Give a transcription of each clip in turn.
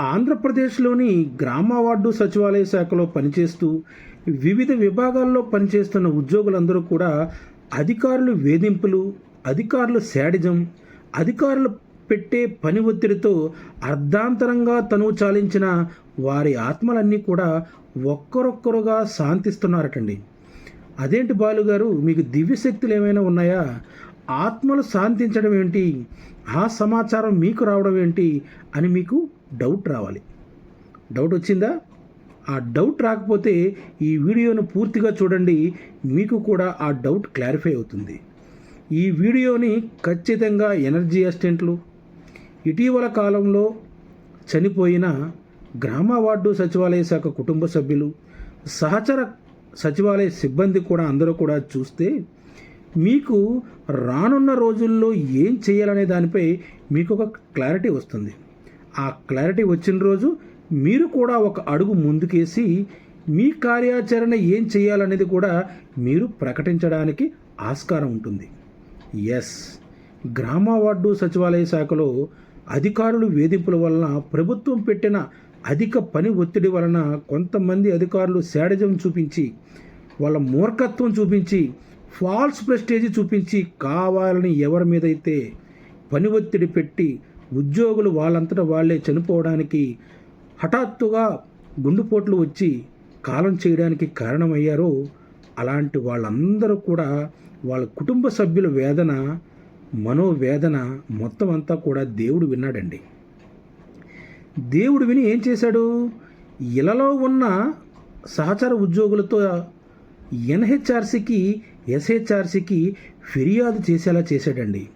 ఆంధ్రప్రదేశ్లోని గ్రామ వార్డు సచివాలయ శాఖలో పనిచేస్తూ వివిధ విభాగాల్లో పనిచేస్తున్న ఉద్యోగులందరూ కూడా అధికారులు వేధింపులు అధికారులు శాడిజం అధికారులు పెట్టే పని ఒత్తిడితో అర్ధాంతరంగా తనువు చాలించిన వారి ఆత్మలన్నీ కూడా ఒక్కరొక్కరుగా శాంతిస్తున్నారటండి. అదేంటి బాలుగారు మీకు దివ్యశక్తులు ఏమైనా ఉన్నాయా? ఆత్మలు శాంతించడం ఏంటి? ఆ సమాచారం మీకు రావడం ఏంటి? అని మీకు డౌట్ రావాలి. డౌట్ వచ్చిందా? ఆ డౌట్ రాకపోతే ఈ వీడియోను పూర్తిగా చూడండి మీకు కూడా ఆ డౌట్ క్లారిఫై అవుతుంది. ఈ వీడియోని ఖచ్చితంగా ఎనర్జీ అసిస్టెంట్లు ఇటీవల కాలంలో చనిపోయిన గ్రామ వార్డు సచివాలయ శాఖ కుటుంబ సభ్యులు సహచర సచివాలయ సిబ్బంది కూడా అందరూ కూడా చూస్తే మీకు రానున్న రోజుల్లో ఏం చేయాలనే దానిపై మీకు ఒక క్లారిటీ వస్తుంది. ఆ క్లారిటీ వచ్చిన రోజు మీరు కూడా ఒక అడుగు ముందుకేసి మీ కార్యాచరణ ఏం చేయాలనేది కూడా మీరు ప్రకటించడానికి ఆస్కారం ఉంటుంది. ఎస్ గ్రామ వార్డు సచివాలయ శాఖలో అధికారులు వేధింపుల వలన ప్రభుత్వం పెట్టిన అధిక పని ఒత్తిడి వలన కొంతమంది అధికారులు శాడజం చూపించి వాళ్ళ మూర్ఖత్వం చూపించి ఫాల్స్ ప్రెస్టేజ్ చూపించి కావాలని ఎవరి మీదైతే పని ఒత్తిడి పెట్టి ఉద్యోగులు వాళ్ళంతటా వాళ్ళే చనిపోవడానికి హఠాత్తుగా గుండుపోట్లు వచ్చి కాలం చేయడానికి కారణమయ్యారో అలాంటి వాళ్ళందరూ కూడా వాళ్ళ కుటుంబ సభ్యుల వేదన మనోవేదన మొత్తం అంతా కూడా దేవుడు విన్నాడండి. దేవుడు విని ఏం చేశాడు? ఇలలో ఉన్న సహచర ఉద్యోగులతో ఎన్హెచ్ఆర్సీకి ఎస్హెచ్ఆర్సీకి ఫిర్యాదు చేసేలా చేశాడండి.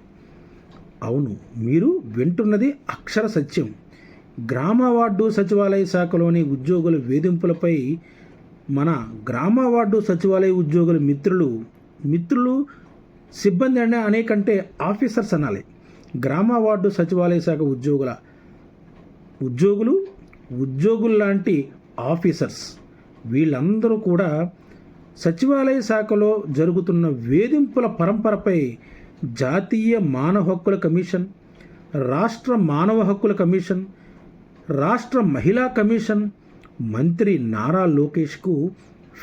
అవును మీరు వింటున్నది అక్షర సత్యం. గ్రామ వార్డు సచివాలయ శాఖలోని ఉద్యోగుల వేధింపులపై మన గ్రామ వార్డు సచివాలయ ఉద్యోగుల మిత్రులు మిత్రులు సిబ్బంది అనే అనేకంటే ఆఫీసర్స్ అనాలి. గ్రామ వార్డు సచివాలయ శాఖ ఉద్యోగుల ఉద్యోగులు ఉద్యోగులు లాంటి ఆఫీసర్స్. వీళ్ళందరూ కూడా సచివాలయ శాఖలో జరుగుతున్న వేధింపుల పరంపరపై జాతీయ మానవ హక్కుల కమిషన్ రాష్ట్ర మానవ హక్కుల కమిషన్ రాష్ట్ర మహిళా కమిషన్ మంత్రి నారా లోకేష్కు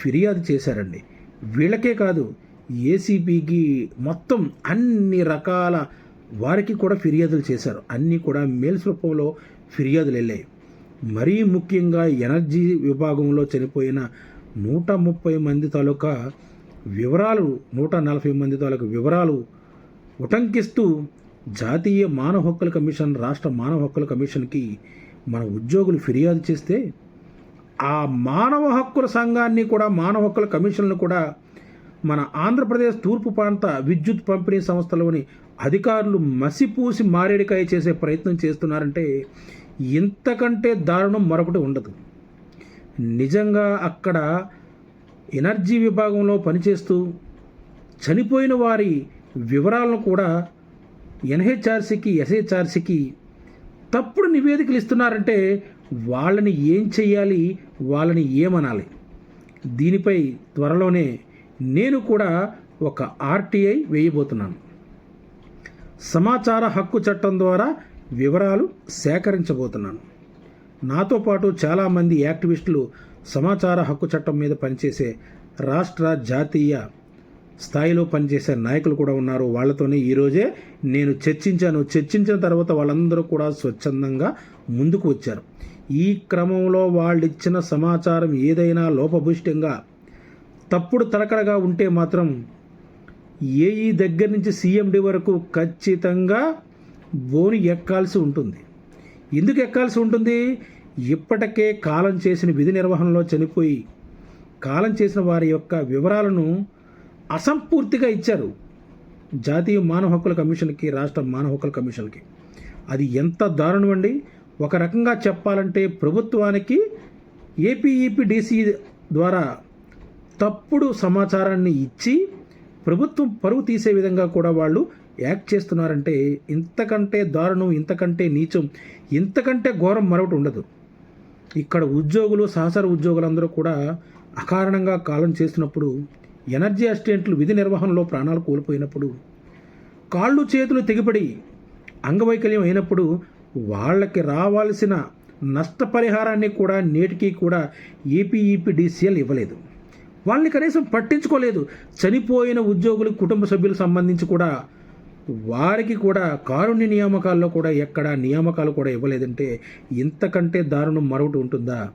ఫిర్యాదు చేశారండి. వీళ్ళకే కాదు ఏసీబీకి మొత్తం అన్ని రకాల వారికి కూడా ఫిర్యాదులు చేశారు. అన్నీ కూడా మేల్స్ రూపంలో ఫిర్యాదులు వెళ్ళాయి. మరీ ముఖ్యంగా ఎనర్జీ విభాగంలో చనిపోయిన నూట ముప్పై మంది తాలూకా వివరాలు నూట నలభై మంది తాలూకా వివరాలు ఉటంకిస్తూ జాతీయ మానవ హక్కుల కమిషన్ రాష్ట్ర మానవ హక్కుల కమిషన్కి మన ఉద్యోగులు ఫిర్యాదు చేస్తే ఆ మానవ హక్కుల సంఘాన్ని కూడా మానవ హక్కుల కమిషన్ను కూడా మన ఆంధ్రప్రదేశ్ తూర్పు ప్రాంత విద్యుత్ పంపిణీ సంస్థలోని అధికారులు మసిపూసి మారేడికాయ చేసే ప్రయత్నం చేస్తున్నారంటే ఇంతకంటే దారుణం మరొకటి ఉండదు. నిజంగా అక్కడ ఎనర్జీ విభాగంలో పనిచేస్తూ చనిపోయిన వారి వివరాలను కూడా ఎన్హెచ్ఆర్సీకి ఎస్హెచ్ఆర్సీకి తప్పుడు నివేదికలు ఇస్తున్నారంటే వాళ్ళని ఏం చేయాలి వాళ్ళని ఏమనాలి? దీనిపై త్వరలోనే నేను కూడా ఒక ఆర్టీఐ వేయబోతున్నాను. సమాచార హక్కు చట్టం ద్వారా వివరాలు సేకరించబోతున్నాను. నాతో పాటు చాలామంది యాక్టివిస్టులు సమాచార హక్కు చట్టం మీద పనిచేసే రాష్ట్ర జాతీయ స్థాయిలో పనిచేసే నాయకులు కూడా ఉన్నారు. వాళ్ళతోనే ఈరోజే నేను చర్చించాను. చర్చించిన తర్వాత వాళ్ళందరూ కూడా స్వచ్ఛందంగా ముందుకు వచ్చారు. ఈ క్రమంలో వాళ్ళు ఇచ్చిన సమాచారం ఏదైనా లోపభూయిష్టంగా తప్పుడు తలకడగా ఉంటే మాత్రం ఏఈ దగ్గర నుంచి సీఎండి వరకు ఖచ్చితంగా బోని ఎక్కాల్సి ఉంటుంది. ఎందుకు ఎక్కాల్సి ఉంటుంది? ఇప్పటికే కాలం చేసిన విధి నిర్వహణలో చనిపోయి కాలం చేసిన వారి యొక్క వివరాలను అసంపూర్తిగా ఇచ్చారు జాతీయ మానవ హక్కుల కమిషన్కి రాష్ట్ర మానవ హక్కుల కమిషన్కి. అది ఎంత దారుణం అండి? ఒక రకంగా చెప్పాలంటే ప్రభుత్వానికి ఏపీఈపిడిసి ద్వారా తప్పుడు సమాచారాన్ని ఇచ్చి ప్రభుత్వం పరువు తీసే విధంగా కూడా వాళ్ళు యాక్ట్ చేస్తున్నారంటే ఇంతకంటే దారుణం ఇంతకంటే నీచం ఇంతకంటే ఘోరం మరొకటి ఉండదు. ఇక్కడ ఉద్యోగులు సహచర ఉద్యోగులందరూ కూడా అకారణంగా కాలం చేసినప్పుడు ఎనర్జీ అసిస్టెంట్లు విధి నిర్వహణలో ప్రాణాలు కోల్పోయినప్పుడు కాళ్ళు చేతులు తెగిపడి అంగవైకల్యం అయినప్పుడు వాళ్ళకి రావాల్సిన నష్టపరిహారాన్ని కూడా నేటికి కూడా ఏపీఈపీడీసీఎల్ ఇవ్వలేదు. వాళ్ళని కనీసం పట్టించుకోలేదు. చనిపోయిన ఉద్యోగులు కుటుంబ సభ్యులకు సంబంధించి కూడా వారికి కూడా కారుణ్య నియామకాల్లో కూడా ఎక్కడ నియామకాలు కూడా ఇవ్వలేదంటే ఇంతకంటే దారుణం మరొకటి ఉంటుందా?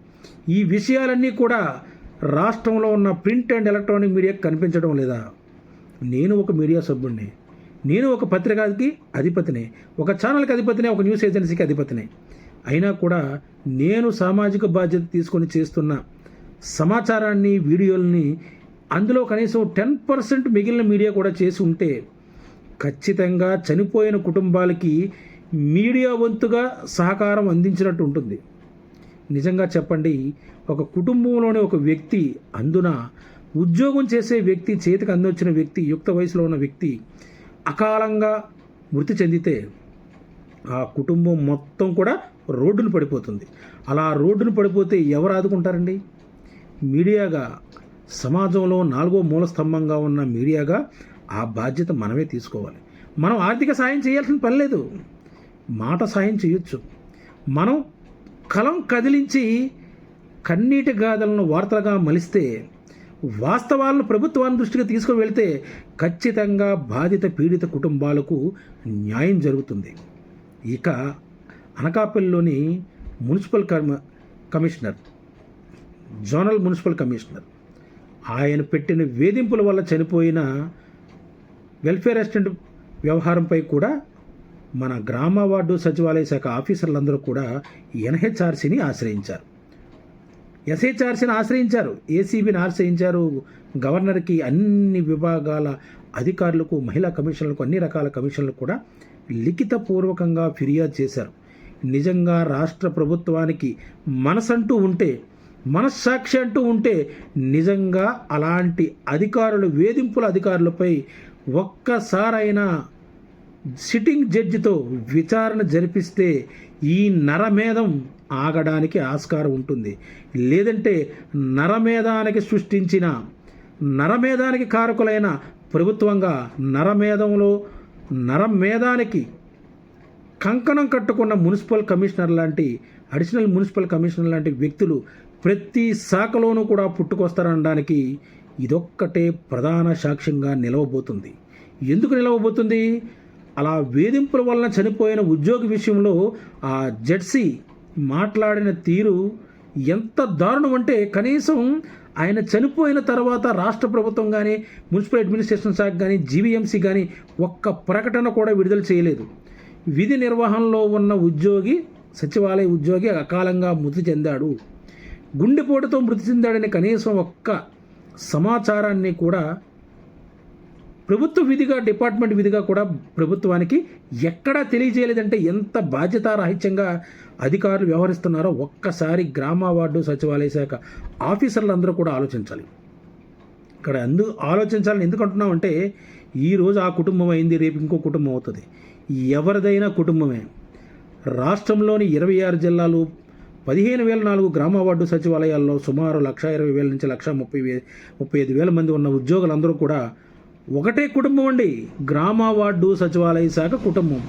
ఈ విషయాలన్నీ కూడా రాష్ట్రంలో ఉన్న ప్రింట్ అండ్ ఎలక్ట్రానిక్ మీడియాకి కనిపించడం లేదా? నేను ఒక మీడియా సభ్యుడిని నేను ఒక పత్రికకి అధిపతిని. ఒక ఛానల్కి అధిపతిని ఒక న్యూస్ ఏజెన్సీకి అధిపతిని. అయినా కూడా నేను సామాజిక బాధ్యత తీసుకొని చేస్తున్న సమాచారాన్ని వీడియోల్ని అందులో కనీసం టెన్ పర్సెంట్ మిగిలిన మీడియా కూడా చేసి ఉంటే ఖచ్చితంగా చనిపోయిన కుటుంబాలకి మీడియా వంతుగా సహకారం అందించినట్టు ఉంటుంది. నిజంగా చెప్పండి ఒక కుటుంబంలోని ఒక వ్యక్తి అందున ఉద్యోగం చేసే వ్యక్తి చేతికి అందొచ్చిన వ్యక్తి యుక్త వయసులో ఉన్న వ్యక్తి అకాలంగా మృతి చెందితే ఆ కుటుంబం మొత్తం కూడా రోడ్డును పడిపోతుంది. అలా రోడ్డును పడిపోతే ఎవరు ఆదుకుంటారండి? మీడియాగా సమాజంలో నాలుగో మూల స్తంభంగా ఉన్న మీడియాగా ఆ బాధ్యత మనమే తీసుకోవాలి. మనం ఆర్థిక సాయం చేయాల్సిన పని లేదు. మాట సాయం చేయొచ్చు. మనం కలం కదిలించి కన్నీటి గాథలను వార్తలుగా మలిస్తే వాస్తవాలను ప్రభుత్వాన్ని దృష్టికి తీసుకువెళ్తే ఖచ్చితంగా బాధిత పీడిత కుటుంబాలకు న్యాయం జరుగుతుంది. ఇక అనకాపల్లిలోని మున్సిపల్ కమ కమిషనర్ జోనల్ మున్సిపల్ కమిషనర్ ఆయన పెట్టిన వేధింపుల వల్ల చనిపోయిన వెల్ఫేర్ అసిస్టెంట్ వ్యవహారంపై కూడా మన గ్రామ వార్డు సచివాలయ శాఖ ఆఫీసర్లందరూ కూడా ఎన్హెచ్ఆర్సీని ఆశ్రయించారు. ఎస్హెచ్ఆర్సీని ఆశ్రయించారు. ఏసీబీని ఆశ్రయించారు. గవర్నర్కి అన్ని విభాగాల అధికారులకు మహిళా కమిషన్లకు అన్ని రకాల కమిషన్లకు కూడా లిఖితపూర్వకంగా ఫిర్యాదు చేశారు. నిజంగా రాష్ట్ర ప్రభుత్వానికి మనసంటూ ఉంటే మనస్సాక్షి అంటూ ఉంటే నిజంగా అలాంటి అధికారులు వేధింపుల అధికారులపై ఒక్కసారైనా సిట్టింగ్ జడ్జితో విచారణ జరిపిస్తే ఈ నరమేధం ఆగడానికి ఆస్కారం ఉంటుంది. లేదంటే నరమేధానికి సృష్టించిన నరమేధానికి కారకులైన ప్రభుత్వంగా నరమేధంలో నరమేధానికి కంకణం కట్టుకున్న మున్సిపల్ కమిషనర్ లాంటి అడిషనల్ మున్సిపల్ కమిషనర్ లాంటి వ్యక్తులు ప్రతి శాఖలోనూ కూడా పుట్టుకొస్తారనడానికి ఇదొక్కటే ప్రధాన సాక్ష్యంగా నిలవబోతుంది. ఎందుకు నిలవబోతుంది? అలా వేధింపుల వలన చనిపోయిన ఉద్యోగి విషయంలో ఆ జెడ్సీ మాట్లాడిన తీరు ఎంత దారుణం అంటే కనీసం ఆయన చనిపోయిన తర్వాత రాష్ట్ర ప్రభుత్వం కానీ మున్సిపల్ అడ్మినిస్ట్రేషన్ శాఖ కానీ జీవీఎంసీ కానీ ఒక్క ప్రకటన కూడా విడుదల చేయలేదు. విధి నిర్వహణలో ఉన్న ఉద్యోగి సచివాలయ ఉద్యోగి అకాలంగా మృతి చెందాడు. గుండెపోటుతో మృతి చెందాడని కనీసం ఒక్క సమాచారాన్ని కూడా ప్రభుత్వ విధిగా డిపార్ట్మెంట్ విధిగా కూడా ప్రభుత్వానికి ఎక్కడా తెలియజేయలేదంటే ఎంత బాధ్యతారాహిత్యంగా అధికారులు వ్యవహరిస్తున్నారో ఒక్కసారి గ్రామ వార్డు సచివాలయ శాఖ ఆఫీసర్లు కూడా ఆలోచించాలి. ఇక్కడ అందు ఆలోచించాలని ఎందుకు అంటున్నామంటే ఈరోజు ఆ కుటుంబం అయింది రేపు ఇంకో కుటుంబం అవుతుంది. ఎవరిదైనా కుటుంబమే. రాష్ట్రంలోని ఇరవై ఆరు జిల్లాలు పదిహేను వేల నాలుగు గ్రామ వార్డు సచివాలయాల్లో సుమారు లక్ష ఇరవై వేల నుంచి లక్ష ముప్పై వే ముప్పై ఐదు వేల మంది ఉన్న ఉద్యోగులందరూ కూడా ఒకటే కుటుంబం అండి. గ్రామ వార్డు సచివాలయ శాఖ కుటుంబం.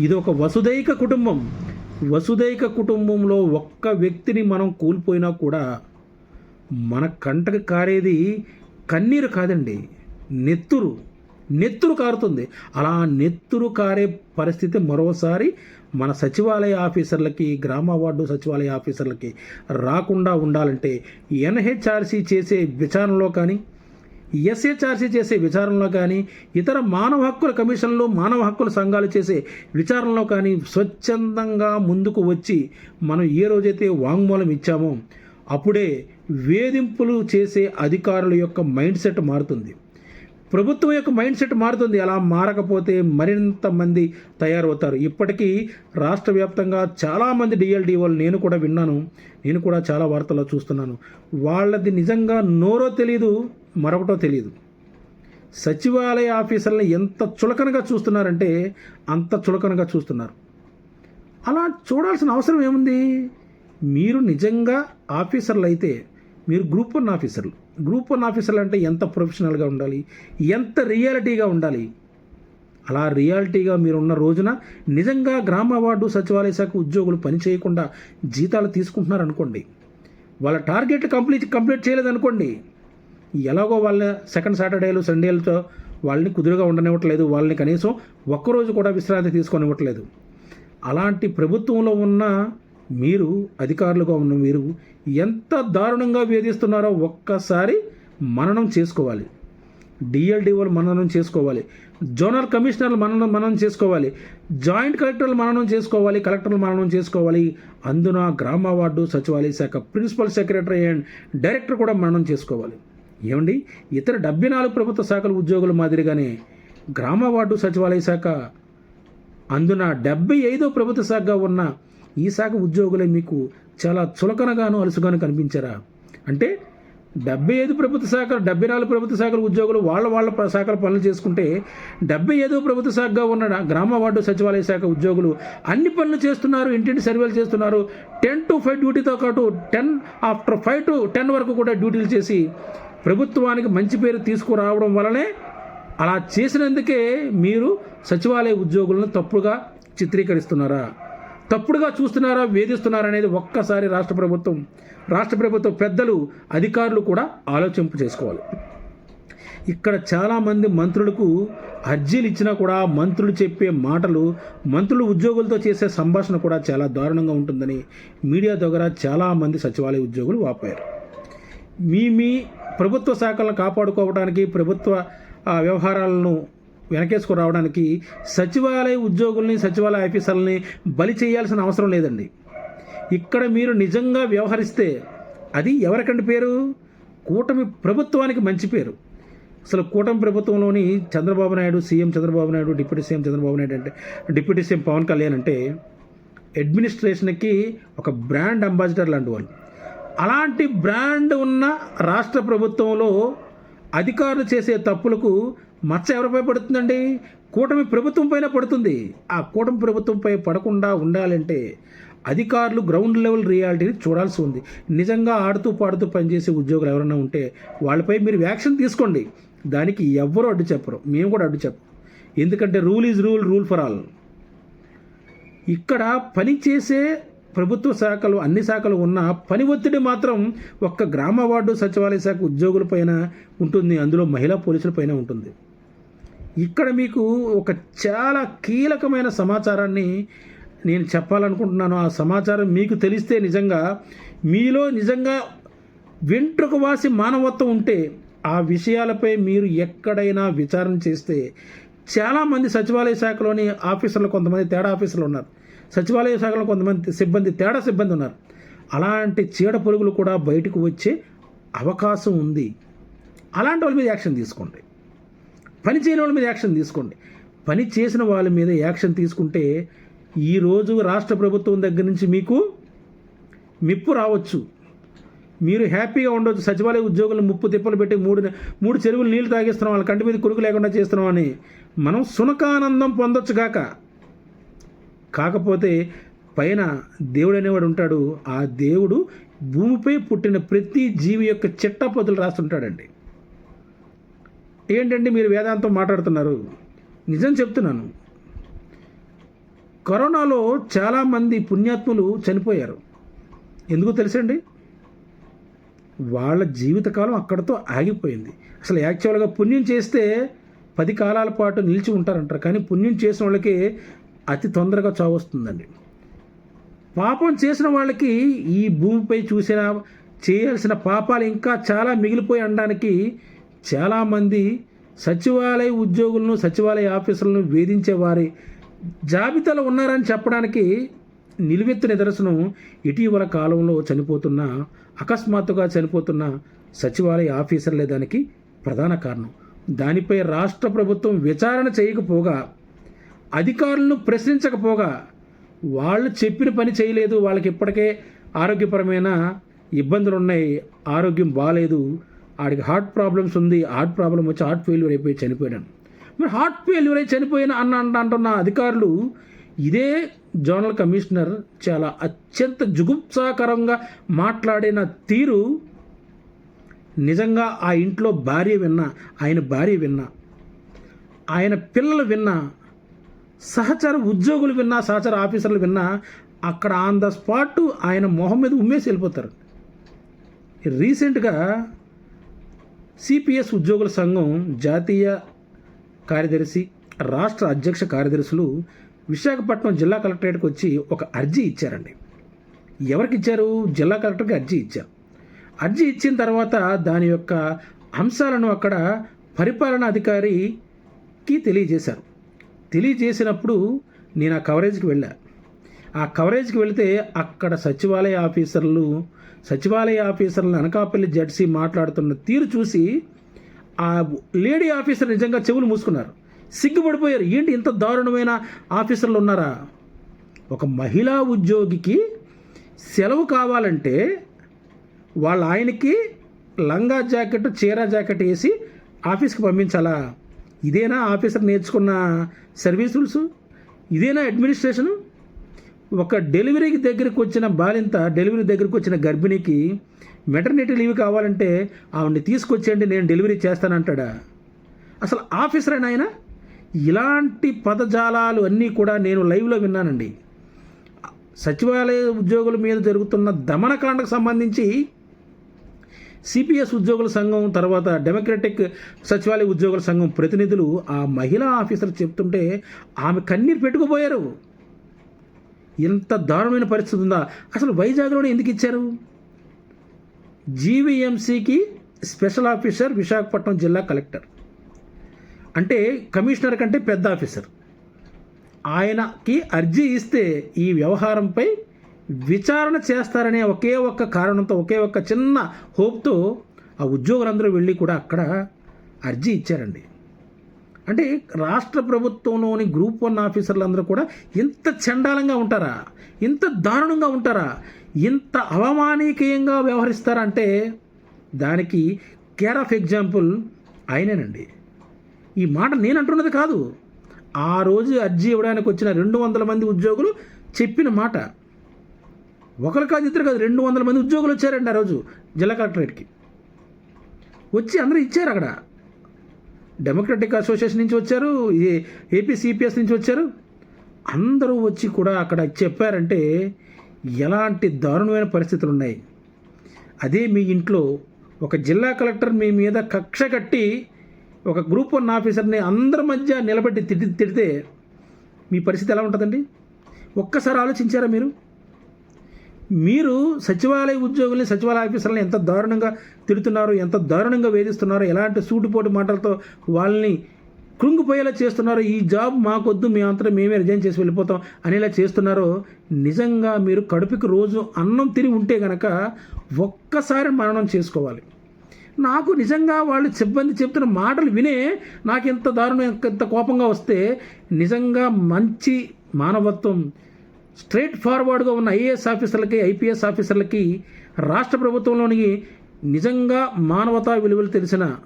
ఇది ఒక వసుదైక కుటుంబం. వసుదైక కుటుంబంలో ఒక్క వ్యక్తిని మనం కోల్పోయినా కూడా మన కంటకు కారేది కన్నీరు కాదండి. నెత్తురు. నెత్తురు కారుతుంది. అలా నెత్తురు కారే పరిస్థితి మరోసారి మన సచివాలయ ఆఫీసర్లకి గ్రామ వార్డు సచివాలయ ఆఫీసర్లకి రాకుండా ఉండాలంటే ఎన్హెచ్ఆర్సీ చేసే విచారణలో కానీ ఎస్హెచ్ఆర్సీ చేసే విచారణలో కానీ ఇతర మానవ హక్కుల కమిషన్లు మానవ హక్కుల సంఘాలు చేసే విచారణలో కానీ స్వచ్ఛందంగా ముందుకు వచ్చి మనం ఏ రోజైతే వాంగ్మూలం ఇచ్చామో అప్పుడే వేధింపులు చేసే అధికారుల యొక్క మైండ్ సెట్ మారుతుంది. ప్రభుత్వం యొక్క మైండ్ సెట్ మారుతుంది. అలా మారకపోతే మరింత మంది తయారవుతారు. ఇప్పటికీ రాష్ట్ర వ్యాప్తంగా చాలామంది డిఎల్డిఓలు నేను కూడా విన్నాను. నేను కూడా చాలా వార్తల్లో చూస్తున్నాను. వాళ్ళది నిజంగా నోరో తెలియదు మరొకటో తెలియదు సచివాలయ ఆఫీసర్లను ఎంత చులకనగా చూస్తున్నారంటే అంత చులకనగా చూస్తున్నారు. అలా చూడాల్సిన అవసరం ఏముంది? మీరు నిజంగా ఆఫీసర్లు అయితే మీరు గ్రూప్ వన్ ఆఫీసర్లు. గ్రూప్ వన్ ఆఫీసర్లు అంటే ఎంత ప్రొఫెషనల్గా ఉండాలి? ఎంత రియాలిటీగా ఉండాలి? అలా రియాలిటీగా మీరున్న రోజున నిజంగా గ్రామ వార్డు సచివాలయ శాఖ ఉద్యోగులు పని చేయకుండా జీతాలు తీసుకుంటున్నారు అనుకోండి వాళ్ళ టార్గెట్ కంప్లీట్ కంప్లీట్ చేయలేదనుకోండి ఎలాగో వాళ్ళ సెకండ్ సాటర్డేలు సండేలతో వాళ్ళని కుదురుగా ఉండనివ్వట్లేదు. వాళ్ళని కనీసం ఒక్కరోజు కూడా విశ్రాంతి తీసుకొనివ్వట్లేదు. అలాంటి ప్రభుత్వంలో ఉన్న మీరు అధికారులుగా ఉన్న మీరు ఎంత దారుణంగా వేధిస్తున్నారో ఒక్కసారి మననం చేసుకోవాలి. డిఎల్డిఓలు మననం చేసుకోవాలి. జోనల్ కమిషనర్లు మననం మననం చేసుకోవాలి. జాయింట్ కలెక్టర్లు మననం చేసుకోవాలి. కలెక్టర్లు మననం చేసుకోవాలి. అందున గ్రామ వార్డు సచివాలయ శాఖ ప్రిన్సిపల్ సెక్రటరీ అండ్ డైరెక్టర్ కూడా మననం చేసుకోవాలి. ఏమండి? ఇతర డెబ్బై నాలుగు ప్రభుత్వ శాఖల ఉద్యోగుల మాదిరిగానే గ్రామ వార్డు సచివాలయ శాఖ అందున డెబ్బై ఐదో ప్రభుత్వ శాఖగా ఉన్న ఈ శాఖ ఉద్యోగులే మీకు చాలా చులకనగాను అలుసుగాను కనిపించారా? అంటే డెబ్బై ఐదు ప్రభుత్వ శాఖ డెబ్బై నాలుగు ప్రభుత్వ శాఖల ఉద్యోగులు వాళ్ళ వాళ్ళ శాఖల పనులు చేసుకుంటే డెబ్బై ఐదో ప్రభుత్వ శాఖగా ఉన్న గ్రామ వార్డు సచివాలయ శాఖ ఉద్యోగులు అన్ని పనులు చేస్తున్నారు ఇంటింటి సర్వేలు చేస్తున్నారు టెన్ టు ఫైవ్ డ్యూటీతో పాటు ten after five to ten వరకు కూడా డ్యూటీలు చేసి ప్రభుత్వానికి మంచి పేరు తీసుకురావడం వలనే అలా చేసినందుకే మీరు సచివాలయ ఉద్యోగులను తప్పుడుగా చిత్రీకరిస్తున్నారా? తప్పుడుగా చూస్తున్నారా వేధిస్తున్నారా అనేది ఒక్కసారి రాష్ట్ర ప్రభుత్వం రాష్ట్ర ప్రభుత్వ పెద్దలు అధికారులు కూడా ఆలోచింపు చేసుకోవాలి. ఇక్కడ చాలామంది మంత్రులకు అర్జీలు ఇచ్చినా కూడా మంత్రులు చెప్పే మాటలు మంత్రులు ఉద్యోగులతో చేసే సంభాషణ కూడా చాలా దారుణంగా ఉంటుందని మీడియా ద్వారా చాలామంది సచివాలయ ఉద్యోగులు వాపారు మీ మీ ప్రభుత్వ శాఖలను కాపాడుకోవడానికి ప్రభుత్వ ఆ, వ్యవహారాలను వెనకేసుకురావడానికి సచివాలయ ఉద్యోగుల్ని సచివాలయ ఆఫీసర్లని బలి చేయాల్సిన అవసరం లేదండి. ఇక్కడ మీరు నిజంగా వ్యవహరిస్తే అది ఎవరికండి పేరు? కూటమి ప్రభుత్వానికి మంచి పేరు. అసలు కూటమి ప్రభుత్వంలోని Chandrababu Naidu CM Chandrababu Naidu deputy CM Chandrababu Naidu అంటే డిప్యూటీ సీఎం పవన్ కళ్యాణ్ అంటే అడ్మినిస్ట్రేషన్కి ఒక బ్రాండ్ అంబాసిడర్ లాంటి వాళ్ళు. అలాంటి బ్రాండ్ ఉన్న రాష్ట్ర ప్రభుత్వంలో అధికారులు చేసే తప్పులకు మచ్చ ఎవరిపై పడుతుందండి? కూటమి ప్రభుత్వం పైన పడుతుంది. ఆ కూటమి ప్రభుత్వంపై పడకుండా ఉండాలంటే అధికారులు గ్రౌండ్ లెవెల్ రియాలిటీని చూడాల్సి ఉంది. నిజంగా ఆడుతూ పాడుతూ పనిచేసే ఉద్యోగులు ఎవరైనా ఉంటే వాళ్ళపై మీరు యాక్షన్ తీసుకోండి. దానికి ఎవ్వరూ అడ్డు చెప్పరు. మేము కూడా అడ్డు చెప్పం. ఎందుకంటే rule is rule rule for all. ఇక్కడ పనిచేసే ప్రభుత్వ శాఖలు అన్ని శాఖలు ఉన్న పని ఒత్తిడి మాత్రం ఒక్క గ్రామ వార్డు సచివాలయ శాఖ ఉద్యోగులపైన ఉంటుంది. అందులో మహిళా పోలీసుల పైన ఉంటుంది. ఇక్కడ మీకు ఒక చాలా కీలకమైన సమాచారాన్ని నేను చెప్పాలనుకుంటున్నాను. ఆ సమాచారం మీకు తెలిస్తే నిజంగా మీలో నిజంగా వెంట్రుక వాసి మానవత్వం ఉంటే ఆ విషయాలపై మీరు ఎక్కడైనా విచారణ చేస్తే చాలామంది సచివాలయ శాఖలోని ఆఫీసర్లు కొంతమంది తేడా ఆఫీసర్లు ఉన్నారు. సచివాలయ శాఖలో కొంతమంది సిబ్బంది తేడా సిబ్బంది ఉన్నారు. అలాంటి చీడ పురుగులు కూడా బయటకు వచ్చే అవకాశం ఉంది. అలాంటి వాళ్ళ మీద యాక్షన్ తీసుకోండి. పని చేయని వాళ్ళ మీద యాక్షన్ తీసుకోండి. పని చేసిన వాళ్ళ మీద యాక్షన్ తీసుకుంటే ఈరోజు రాష్ట్ర ప్రభుత్వం దగ్గర నుంచి మీకు మిప్పు రావచ్చు. మీరు హ్యాపీగా ఉండొచ్చు. సచివాలయ ఉద్యోగులను ముప్పు తిప్పలు పెట్టి మూడు మూడు చెరువులు నీళ్ళు తాగిస్తున్నాం. వాళ్ళ కంటి మీద కురుకు లేకుండా చేస్తున్నాం అని మనం సునకానందం పొందొచ్చు కాక. కాకపోతే పైన దేవుడు అనేవాడు ఉంటాడు. ఆ దేవుడు భూమిపై పుట్టిన ప్రతి జీవి యొక్క చిట్టపదులు రాస్తుంటాడండి. ఏంటండి మీరు వేదాంతం మాట్లాడుతున్నారు? నిజం చెప్తున్నాను. కరోనాలో చాలామంది పుణ్యాత్ములు చనిపోయారు. ఎందుకు తెలుసండి? వాళ్ళ జీవితకాలం అక్కడతో ఆగిపోయింది. అసలు యాక్చువల్గా పుణ్యం చేస్తే పది కాలాల పాటు నిలిచి ఉంటారంటారు. కానీ పుణ్యం చేసిన వాళ్ళకి అతి తొందరగా చావు వస్తుందండి పాపం చేసిన వాళ్ళకి ఈ భూమిపై చూసిన చేయాల్సిన పాపాలు ఇంకా చాలా మిగిలిపోయి అనడానికి చాలామంది సచివాలయ ఉద్యోగులను సచివాలయ ఆఫీసులను వేధించే వారి జాబితాలో ఉన్నారని చెప్పడానికి నిలువెత్తు నిదర్శనం ఇటీవల కాలంలో చనిపోతున్న అకస్మాత్తుగా చనిపోతున్న సచివాలయ ఆఫీసర్లే దానికి ప్రధాన కారణం. దానిపై రాష్ట్ర ప్రభుత్వం విచారణ చేయకపోగా అధికారులను ప్రశ్నించకపోగా వాళ్ళు చెప్పిన పని చేయలేదు వాళ్ళకి ఇప్పటికే ఆరోగ్యపరమైన ఇబ్బందులు ఉన్నాయి ఆరోగ్యం బాగాలేదు ఆడికి హార్ట్ ప్రాబ్లమ్స్ ఉంది హార్ట్ ప్రాబ్లం వచ్చి హార్ట్ ఫెయిల్యూర్ అయిపోయి చనిపోయాడు మరి హార్ట్ ఫెయిల్యూర్ అయి చనిపోయిన అన్న అంట- అంటున్న అధికారులు ఇదే జోనల్ కమిషనర్ చాలా అత్యంత జుగుప్సాకరంగా మాట్లాడిన తీరు నిజంగా ఆ ఇంట్లో భార్య విన్నా ఆయన భార్య విన్నా ఆయన పిల్లలు విన్నా సహచర ఉద్యోగులు విన్నా సహచర ఆఫీసర్లు విన్నా అక్కడ ఆన్ ద స్పాట్ ఆయన మొహం మీద ఉమ్మేసి వెళ్ళిపోతారు. రీసెంట్గా సిపిఎస్ ఉద్యోగుల సంఘం జాతీయ కార్యదర్శి రాష్ట్ర అధ్యక్ష కార్యదర్శులు విశాఖపట్నం జిల్లా కలెక్టరేట్కి వచ్చి ఒక అర్జీ ఇచ్చారండి. ఎవరికి ఇచ్చారు? జిల్లా కలెక్టర్కి అర్జీ ఇచ్చారు అర్జీ ఇచ్చిన తర్వాత దాని యొక్క అంశాలను అక్కడ పరిపాలనా అధికారికి తెలియజేశారు. తెలియజేసినప్పుడు నేను ఆ కవరేజ్కి వెళ్ళా. ఆ కవరేజ్కి వెళితే అక్కడ సచివాలయ ఆఫీసర్లు సచివాలయ ఆఫీసర్లు అనకాపల్లి జడ్సీ మాట్లాడుతున్న తీరు చూసి ఆ లేడీ ఆఫీసర్ నిజంగా చెవులు మూసుకున్నారు. సిగ్గుపడిపోయారు. ఏంటి ఇంత దారుణమైన ఆఫీసర్లు ఉన్నారా? ఒక మహిళా ఉద్యోగికి సెలవు కావాలంటే వాళ్ళ ఆయనకి లంగా జాకెట్ చీర జాకెట్ వేసి ఆఫీస్కి పంపించాలా? ఇదేనా ఆఫీసర్ నేర్చుకున్న సర్వీస్ రూల్స్? ఇదేనా అడ్మినిస్ట్రేషను? ఒక డెలివరీకి దగ్గరికి వచ్చిన బాలింత డెలివరీ దగ్గరికి వచ్చిన గర్భిణికి మెటర్నిటీ లీవ్ కావాలంటే ఆవిడ్ని తీసుకొచ్చేయండి నేను డెలివరీ చేస్తానంటాడా? అసలు ఆఫీసర్ అయినా ఆయన ఇలాంటి పదజాలాలు అన్నీ కూడా నేను లైవ్లో విన్నానండి. సచివాలయ ఉద్యోగుల మీద జరుగుతున్న దమనకాండకు సంబంధించి సిపిఎస్ ఉద్యోగుల సంఘం తర్వాత డెమోక్రటిక్ సచివాలయ ఉద్యోగుల సంఘం ప్రతినిధులు ఆ మహిళా ఆఫీసర్ చెప్తుంటే ఆమె కన్నీరు పెట్టుకుపోయారు. ఇంత దారుణమైన పరిస్థితి ఉందా? అసలు వైజాగ్లోనే ఎందుకు ఇచ్చారు? జీవీఎంసీకి స్పెషల్ ఆఫీసర్ విశాఖపట్నం జిల్లా కలెక్టర్. అంటే కమిషనర్ కంటే పెద్ద ఆఫీసర్. ఆయనకి అర్జీ ఇస్తే ఈ వ్యవహారంపై విచారణ చేస్తారనే ఒకే ఒక్క కారణంతో ఒకే ఒక్క చిన్న హోప్తో ఆ ఉద్యోగులందరూ వెళ్ళి కూడా అక్కడ అర్జీ ఇచ్చారండి. అంటే రాష్ట్ర ప్రభుత్వంలోని గ్రూప్ వన్ ఆఫీసర్లందరూ కూడా ఇంత చండాలంగా ఉంటారా? ఇంత దారుణంగా ఉంటారా? ఇంత అవమానీకీయంగా వ్యవహరిస్తారా అంటే దానికి కేర్ ఆఫ్ ఎగ్జాంపుల్ ఆయనేనండి. ఈ మాట నేను అంటున్నది కాదు. ఆ రోజు అర్జీ ఇవ్వడానికి వచ్చిన రెండు వందల మంది ఉద్యోగులు చెప్పిన మాట. ఒకరు కాదు ఇద్దరు కాదు రెండు వందల మంది ఉద్యోగులు వచ్చారండి ఆ రోజు జిల్లా కలెక్టరేట్కి. వచ్చి అందరూ ఇచ్చారు అక్కడ. డెమోక్రటిక్ అసోసియేషన్ నుంచి వచ్చారు ఏ ఏపీ సిపిఎస్ నుంచి వచ్చారు. అందరూ వచ్చి కూడా అక్కడ చెప్పారంటే ఎలాంటి దారుణమైన పరిస్థితులు ఉన్నాయి. అదే మీ ఇంట్లో ఒక జిల్లా కలెక్టర్ మీ మీద కక్ష కట్టి ఒక గ్రూప్ వన్ ఆఫీసర్ని అందరి మధ్య నిలబెట్టి తిట్టి తిడితే మీ పరిస్థితి ఎలా ఉంటుందండి? ఒక్కసారి ఆలోచించారా మీరు? మీరు సచివాలయ ఉద్యోగుల్ని సచివాలయ ఆఫీసర్లను ఎంత దారుణంగా తిడుతున్నారు ఎంత దారుణంగా వేధిస్తున్నారో ఎలాంటి సూటిపోటు మాటలతో వాళ్ళని కృంగిపోయేలా చేస్తున్నారో ఈ జాబ్ మాకొద్దు మేమంతా మేమే రిజైన్ చేసి వెళ్ళిపోతాం అనేలా చేస్తున్నారో నిజంగా మీరు కడుపుకి రోజు అన్నం తిని ఉంటే గనక ఒక్కసారి మరణం చేసుకోవాలి. నాకు నిజంగా వాళ్ళు సిబ్బంది చెప్తున్న మాటలు వినే నాకు ఇంత దారుణం ఇంత కోపంగా వస్తే నిజంగా మంచి మానవత్వం స్ట్రైట్ ఫార్వర్డ్గా ఉన్న ఐఏఎస్ ఆఫీసర్లకి ఐపీఎస్ ఆఫీసర్లకి రాష్ట్ర ప్రభుత్వంలోని నిజంగా మానవతా విలువలు తెలిసిన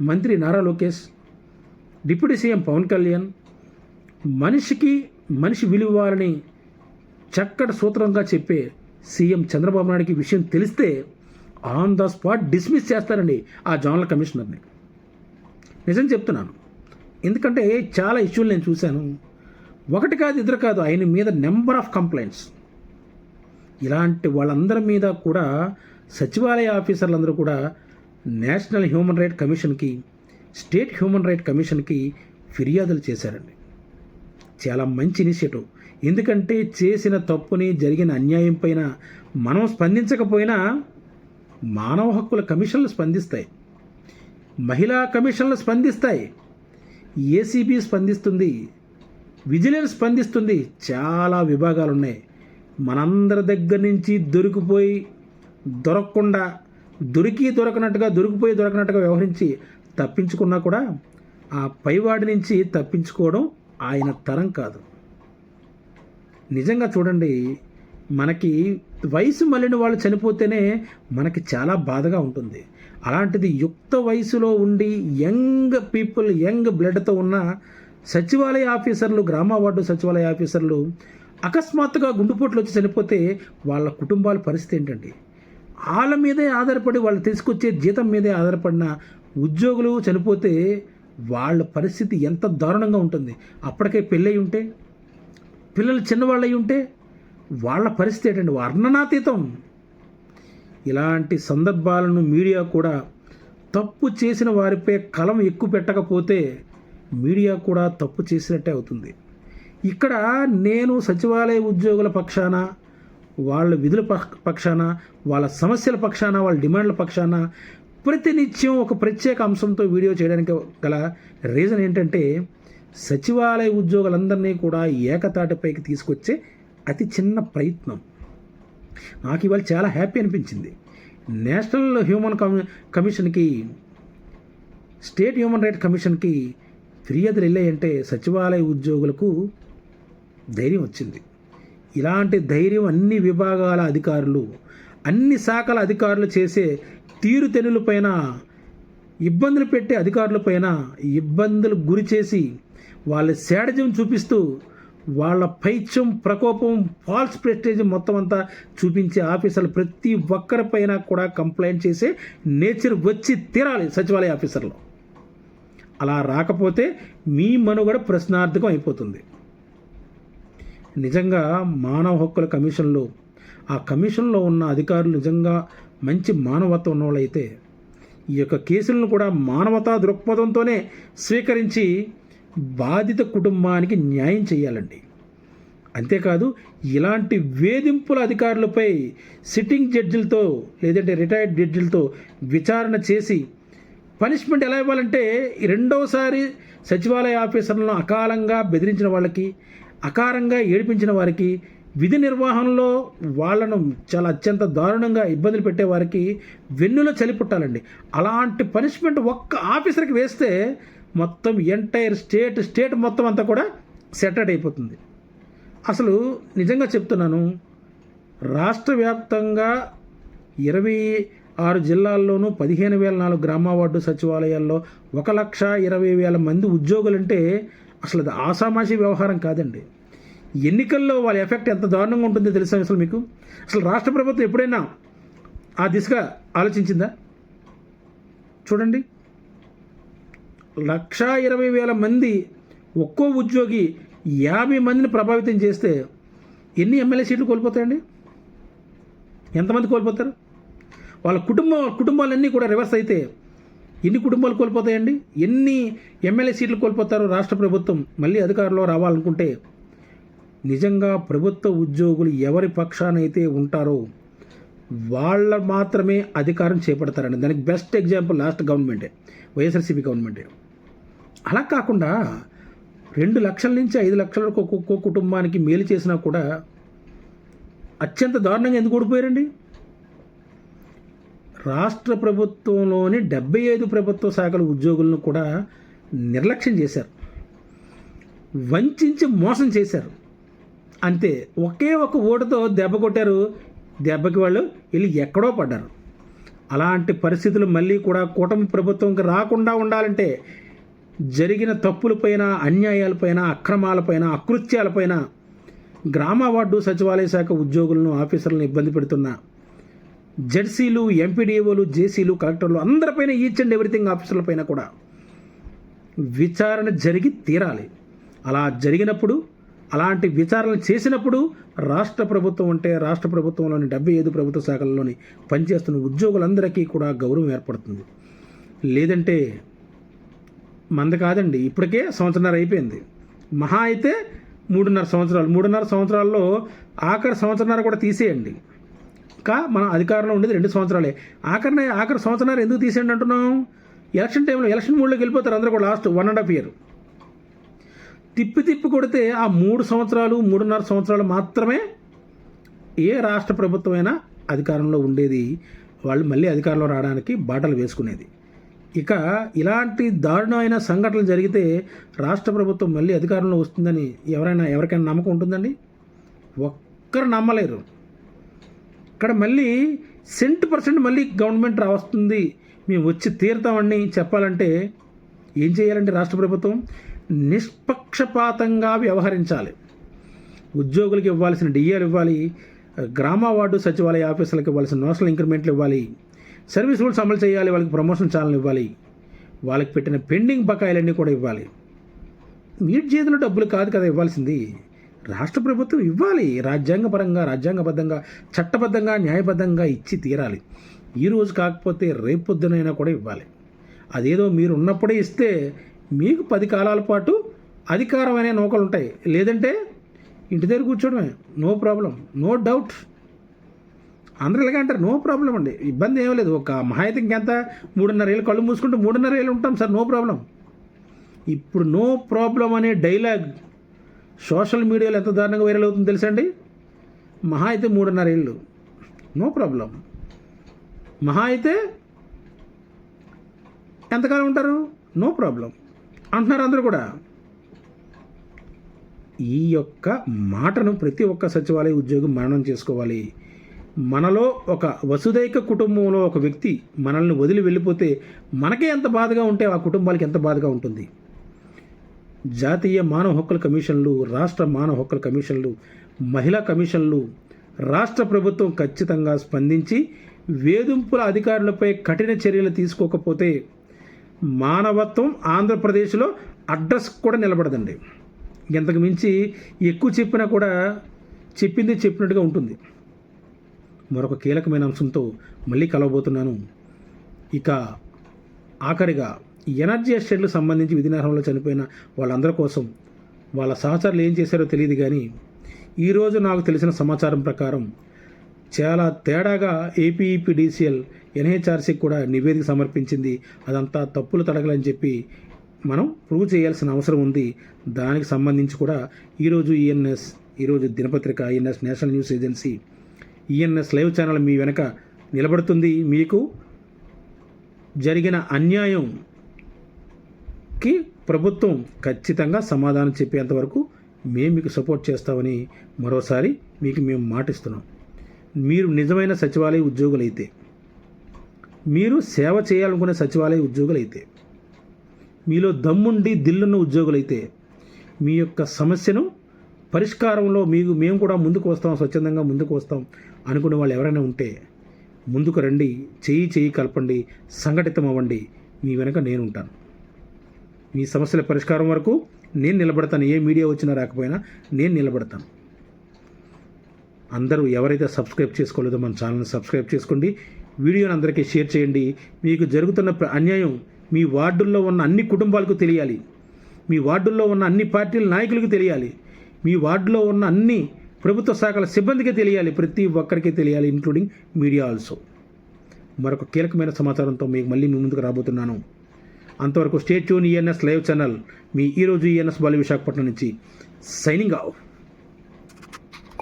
మంత్రి నారా లోకేష్ డిప్యూటీ సీఎం పవన్ కళ్యాణ్ మనిషికి మనిషి విలువ చక్కటి సూత్రంగా చెప్పే సీఎం చంద్రబాబు నాయుడికి విషయం తెలిస్తే ఆన్ ద స్పాట్ డిస్మిస్ చేస్తారండి ఆ జోనల్ కమిషనర్ని. నిజం చెప్తున్నాను. ఎందుకంటే చాలా ఇష్యూలు నేను చూశాను. ఒకటి కాదు ఇద్దరు కాదు ఆయన మీద నెంబర్ ఆఫ్ కంప్లైంట్స్ ఇలాంటి వాళ్ళందరి మీద కూడా సచివాలయ ఆఫీసర్లందరూ కూడా నేషనల్ హ్యూమన్ రైట్ కమిషన్కి స్టేట్ హ్యూమన్ రైట్ కమిషన్కి ఫిర్యాదులు చేశారండి. చాలా మంచి ఇనిషియేటివ్ ఎందుకంటే చేసిన తప్పుని జరిగిన అన్యాయం పైన మనం స్పందించకపోయినా మానవ హక్కుల కమిషన్లు స్పందిస్తాయి. మహిళా కమిషన్లు స్పందిస్తాయి. ఏసీబీ స్పందిస్తుంది. విజిలెన్స్ స్పందిస్తుంది. చాలా విభాగాలు ఉన్నాయి మనందరి దగ్గర నుంచి దొరికిపోయి దొరకకుండా దొరికి దొరకనట్టుగా దొరికిపోయి దొరకనట్టుగా వ్యవహరించి తప్పించుకున్నా కూడా ఆ పైవాడి నుంచి తప్పించుకోవడం ఆయన తరం కాదు. నిజంగా చూడండి మనకి వయసు మళ్ళిన వాళ్ళు చనిపోతేనే మనకి చాలా బాధగా ఉంటుంది. అలాంటిది యుక్త వయసులో ఉండి యంగ్ పీపుల్ యంగ్ బ్లడ్తో ఉన్న సచివాలయ ఆఫీసర్లు గ్రామ వార్డు సచివాలయ ఆఫీసర్లు అకస్మాత్తుగా గుండెపోట్లు వచ్చి చనిపోతే వాళ్ళ కుటుంబాల పరిస్థితి ఏంటండి? వాళ్ళ మీదే ఆధారపడి వాళ్ళు తీసుకొచ్చే జీతం మీదే ఆధారపడిన ఉద్యోగులు చనిపోతే వాళ్ళ పరిస్థితి ఎంత దారుణంగా ఉంటుంది? అప్పటికే పెళ్ళయి ఉంటే పిల్లలు చిన్నవాళ్ళు అయి ఉంటే వాళ్ళ పరిస్థితి ఏంటండి? వర్ణనాతీతం. ఇలాంటి సందర్భాలను మీడియా కూడా తప్పు చేసిన వారిపై కలం ఎక్కువ పెట్టకపోతే మీడియా కూడా తప్పు చేసినట్టే అవుతుంది. ఇక్కడ నేను సచివాలయ ఉద్యోగుల పక్షాన వాళ్ళ విధుల పక్షాన వాళ్ళ సమస్యల పక్షాన వాళ్ళ డిమాండ్ల పక్షాన ప్రతినిత్యం ఒక ప్రత్యేక అంశంతో వీడియో చేయడానికి గల రీజన్ ఏంటంటే సచివాలయ ఉద్యోగులందరినీ కూడా ఏకతాటిపైకి తీసుకొచ్చే అతి చిన్న ప్రయత్నం. నాకు ఇవాళ చాలా హ్యాపీ అనిపించింది. నేషనల్ హ్యూమన్ కమి కమిషన్కి స్టేట్ హ్యూమన్ రైట్ కమిషన్కి ఫిర్యాదులు వెళ్ళాయంటే సచివాలయ ఉద్యోగులకు ధైర్యం వచ్చింది. ఇలాంటి ధైర్యం అన్ని విభాగాల అధికారులు అన్ని శాఖల అధికారులు చేసే తీరుతెన్నులపైన ఇబ్బందులు పెట్టే అధికారులపైన ఇబ్బందులు గురి చేసి వాళ్ళ శాడజం చూపిస్తూ వాళ్ళ పైత్యం ప్రకోపం ఫాల్స్ ప్రెస్టేజ్ మొత్తం అంతా చూపించే ఆఫీసర్లు ప్రతి ఒక్కరిపైన కూడా కంప్లైంట్ చేసే నేచర్ వచ్చి తీరాలి సచివాలయ ఆఫీసర్లు. అలా రాకపోతే మీ మనుగడ ప్రశ్నార్థకం అయిపోతుంది. నిజంగా మానవ హక్కుల కమిషన్లో ఆ కమిషన్లో ఉన్న అధికారులు నిజంగా మంచి మానవత్వం ఉన్నవాళ్ళైతే ఈ యొక్క కేసులను కూడా మానవతా దృక్పథంతోనే స్వీకరించి బాధిత కుటుంబానికి న్యాయం చేయాలండి. అంతేకాదు ఇలాంటి వేధింపుల అధికారులపై సిట్టింగ్ జడ్జిలతో లేదంటే రిటైర్డ్ జడ్జిలతో విచారణ చేసి పనిష్మెంట్ ఎలా ఇవ్వాలంటే రెండోసారి సచివాలయ ఆఫీసర్లను అకాలంగా బెదిరించిన వాళ్ళకి అకారంగా ఏడిపించిన వారికి విధి నిర్వహణలో వాళ్ళను చాలా అత్యంత దారుణంగా ఇబ్బందులు పెట్టే వారికి వెన్నులో చలిపుట్టాలండి అలాంటి పనిష్మెంట్ ఒక్క ఆఫీసర్కి వేస్తే మొత్తం ఎంటైర్ స్టేట్ స్టేట్ మొత్తం అంతా కూడా సెటర్డ్ అయిపోతుంది. అసలు నిజంగా చెప్తున్నాను రాష్ట్ర వ్యాప్తంగా ఇరవై ఆరు జిల్లాల్లోనూ పదిహేను వేల నాలుగు గ్రామ వార్డు సచివాలయాల్లో ఒక లక్ష ఇరవై వేల మంది ఉద్యోగులంటే అసలు అది ఆసామాషి వ్యవహారం కాదండి. ఎన్నికల్లో వాళ్ళ ఎఫెక్ట్ ఎంత దారుణంగా ఉంటుందో తెలుసా అసలు మీకు? అసలు రాష్ట్ర ప్రభుత్వం ఎప్పుడైనా ఆ దిశగా ఆలోచించిందా? చూడండి. లక్ష ఇరవై వేల మంది ఒక్కో ఉద్యోగి యాభై మందిని ప్రభావితం చేస్తే ఎన్ని ఎమ్మెల్యే సీట్లు కోల్పోతాయండి? ఎంతమంది కోల్పోతారు? వాళ్ళ కుటుంబం కుటుంబాలన్నీ కూడా రివర్స్ అయితే ఎన్ని కుటుంబాలు కోల్పోతాయండి? ఎన్ని ఎమ్మెల్యే సీట్లు కోల్పోతారో రాష్ట్ర ప్రభుత్వం మళ్ళీ అధికారంలో రావాలనుకుంటే నిజంగా ప్రభుత్వ ఉద్యోగులు ఎవరి పక్షానైతే ఉంటారో వాళ్ళ మాత్రమే అధికారం చేపడతారండి. దానికి బెస్ట్ ఎగ్జాంపుల్ లాస్ట్ గవర్నమెంటే వైఎస్ఆర్సీపీ గవర్నమెంటే అలా కాకుండా రెండు లక్షల నుంచి ఐదు లక్షల వరకు ఒక్కొక్క కుటుంబానికి మేలు చేసినా కూడా అత్యంత దారుణంగా ఎందుకు ఓడిపోయారండి? రాష్ట్ర ప్రభుత్వంలోని డెబ్బై ఐదు ప్రభుత్వ శాఖల ఉద్యోగులను కూడా నిర్లక్ష్యం చేశారు. వంచి మోసం చేశారు. అంతే ఒకే ఒక ఓటుతో దెబ్బ కొట్టారు. దెబ్బకి వాళ్ళు వెళ్ళి ఎక్కడో పడ్డారు. అలాంటి పరిస్థితులు మళ్ళీ కూడా కూటమి ప్రభుత్వంకి రాకుండా ఉండాలంటే జరిగిన తప్పులపైన అన్యాయాలపైన అక్రమాలపైన అకృత్యాలపైన గ్రామ వార్డు సచివాలయ శాఖ ఉద్యోగులను ఆఫీసర్లను ఇబ్బంది పెడుతున్న జెడ్సీలు ఎంపీడీఓలు జేసీలు కలెక్టర్లు అందరిపైన ఈచ్ అండ్ ఎవ్రీథింగ్ ఆఫీసర్లపైన కూడా విచారణ జరిగి తీరాలి. అలా జరిగినప్పుడు అలాంటి విచారణ చేసినప్పుడు రాష్ట్ర ప్రభుత్వం అంటే రాష్ట్ర ప్రభుత్వంలోని డెబ్బై ఐదు ప్రభుత్వ శాఖల్లోని పనిచేస్తున్న ఉద్యోగులందరికీ కూడా గౌరవం ఏర్పడుతుంది. లేదంటే మంద కాదండి. ఇప్పటికే సంవత్సరన్నర అయిపోయింది. మహా అయితే మూడున్నర సంవత్సరాలు. మూడున్నర సంవత్సరాల్లో ఆఖరి సంవత్సరన్నర కూడా తీసేయండి. ఇంకా మన అధికారంలో ఉండేది రెండు సంవత్సరాలే. ఆఖరిన ఆఖరి సంవత్సరాలు ఎందుకు తీసేయండి అంటున్నాం ఎలక్షన్ టైంలో ఎలక్షన్ మూడ్లోకి వెళ్ళిపోతారు అందరూ కూడా last one and half year తిప్పి తిప్పి కొడితే ఆ మూడు సంవత్సరాలు మూడున్నర సంవత్సరాలు మాత్రమే ఏ రాష్ట్ర ప్రభుత్వమైనా అధికారంలో ఉండేది. వాళ్ళు మళ్ళీ అధికారంలో రావడానికి బాటలు వేసుకునేది. ఇక ఇలాంటి దారుణమైన సంఘటనలు జరిగితే రాష్ట్ర ప్రభుత్వం మళ్ళీ అధికారంలో వస్తుందని ఎవరైనా ఎవరికైనా నమ్మకం ఉంటుందండి? ఒక్కరు నమ్మలేరు. ఇక్కడ మళ్ళీ సెంట్ పర్సెంట్ మళ్ళీ గవర్నమెంట్ రావస్తుంది. మేము వచ్చి తీరుతామని చెప్పాలంటే ఏం చేయాలంటే రాష్ట్ర ప్రభుత్వం? నిష్పక్షపాతంగా వ్యవహరించాలి. ఉద్యోగులకు ఇవ్వాల్సిన డిఏలు ఇవ్వాలి గ్రామ వార్డు సచివాలయ ఆఫీసులకు ఇవ్వాల్సిన నోషనల్ ఇంక్రిమెంట్లు ఇవ్వాలి సర్వీస్ రూల్స్ అమలు చేయాలి వాళ్ళకి ప్రమోషన్ ఛానల్ ఇవ్వాలి వాళ్ళకి పెట్టిన పెండింగ్ బకాయిలన్నీ కూడా ఇవ్వాలి. మీ చేతిలో డబ్బులు కాదు కదా ఇవ్వాల్సింది. రాష్ట్ర ప్రభుత్వం ఇవ్వాలి. రాజ్యాంగపరంగా రాజ్యాంగబద్ధంగా చట్టబద్ధంగా న్యాయబద్ధంగా ఇచ్చి తీరాలి. ఈ రోజు కాకపోతే రేపు పొద్దునైనా కూడా ఇవ్వాలి. అదేదో మీరు ఉన్నప్పుడే ఇస్తే మీకు పది కాలాల పాటు అధికారం అనే నౌకలు ఉంటాయి లేదంటే ఇంటి దగ్గర కూర్చోడమే నో ప్రాబ్లం. No doubt. అందరూ ఇలాగే అంటారు. నో ప్రాబ్లం అండి. ఇబ్బంది ఏమీ లేదు. ఒక మహాయితీ ఎంత? మూడున్నర ఏళ్ళు కళ్ళు మూసుకుంటే మూడున్నర ఏళ్ళు ఉంటాం సార్. No problem. ఇప్పుడు నో ప్రాబ్లం అనే డైలాగ్ సోషల్ మీడియాలో ఎంత దారుణంగా వైరల్ అవుతుందో తెలుసా అండి మహా అయితే మూడున్నర ఏళ్ళు. No problem. మహా అయితే ఎంతకాలం ఉంటారు? No problem. అంటున్నారు అందరూ కూడా. ఈ యొక్క మాటను ప్రతి ఒక్క సచివాలయ ఉద్యోగి మరణం చేసుకోవాలి. మనలో ఒక వసుదైక కుటుంబంలో ఒక వ్యక్తి మనల్ని వదిలి వెళ్ళిపోతే మనకే ఎంత బాధగా ఉంటే ఆ కుటుంబాలకి ఎంత బాధగా ఉంటుంది? జాతీయ మానవ హక్కుల కమిషన్లు రాష్ట్ర మానవ హక్కుల కమిషన్లు మహిళా కమిషన్లు రాష్ట్ర ప్రభుత్వం ఖచ్చితంగా స్పందించి వేధింపుల అధికారులపై కఠిన చర్యలు తీసుకోకపోతే మానవత్వం ఆంధ్రప్రదేశ్లో అడ్రస్ కూడా నిలబడదండి. ఇంతకు మించి ఎక్కువ చెప్పినా కూడా చెప్పింది చెప్పినట్టుగా ఉంటుంది. మరొక కీలకమైన అంశంతో మళ్ళీ కలవబోతున్నాను. ఇక ఆఖరిగా ఎనర్జీ ఎస్టేట్లకు సంబంధించి విధినర్హంలో చనిపోయిన వాళ్ళందరి కోసం వాళ్ళ సహచరులు ఏం చేశారో తెలియదు కానీ ఈరోజు నాకు తెలిసిన సమాచారం ప్రకారం చాలా తేడాగా ఏపీఈపీడీసీఎల్ ఎన్హెచ్ఆర్సీకి కూడా నివేదిక సమర్పించింది. అదంతా తప్పులు తడగలని చెప్పి మనం ప్రూవ్ చేయాల్సిన అవసరం ఉంది. దానికి సంబంధించి కూడా ఈరోజు ఈఎన్ఎస్ ఈరోజు దినపత్రిక ENS national news agency ENS live channel మీ వెనక నిలబడుతుంది. మీకు జరిగిన అన్యాయం కి ప్రభుత్వం ఖచ్చితంగా సమాధానం చెప్పేంత వరకు మేము మీకు సపోర్ట్ చేస్తామని మరోసారి మీకు మేము మాటిస్తున్నాం. మీరు నిజమైన సచివాలయ ఉద్యోగులైతే మీరు సేవ చేయాలనుకునే సచివాలయ ఉద్యోగులైతే మీలో దమ్ముండి దిల్లున్న ఉద్యోగులైతే మీ యొక్క సమస్యను పరిష్కారంలో మీకు మేము కూడా ముందుకు వస్తాం స్వచ్ఛందంగా ముందుకు వస్తాం అనుకునే వాళ్ళు ఎవరైనా ఉంటే ముందుకు రండి చెయ్యి చెయ్యి కలపండి సంఘటితం అవ్వండి మీ వెనక నేను ఉంటాను మీ సమస్యల పరిష్కారం వరకు నేను నిలబడతాను. ఏ మీడియా వచ్చినా రాకపోయినా నేను నిలబడతాను. అందరూ ఎవరైతే సబ్స్క్రైబ్ చేసుకోలేదో మన ఛానల్ని సబ్స్క్రైబ్ చేసుకోండి. వీడియోని అందరికీ షేర్ చేయండి. మీకు జరుగుతున్న ప్ర- అన్యాయం మీ వార్డుల్లో ఉన్న అన్ని కుటుంబాలకు తెలియాలి. మీ వార్డుల్లో ఉన్న అన్ని పార్టీల నాయకులకు తెలియాలి. మీ వార్డులో ఉన్న అన్ని ప్రభుత్వ శాఖల సిబ్బందికి తెలియాలి. ప్రతి ఒక్కరికి తెలియాలి ఇంక్లూడింగ్ మీడియా ఆల్సో మరొక కీలకమైన సమాచారంతో మీకు మళ్ళీ మీ ముందుకు రాబోతున్నాను. అంతవరకు stay tuned ENS live channel మీ ఈరోజు ఈఎన్ఎస్ బాలి విశాఖపట్నం నుంచి సైనింగ్ ఆఫ్.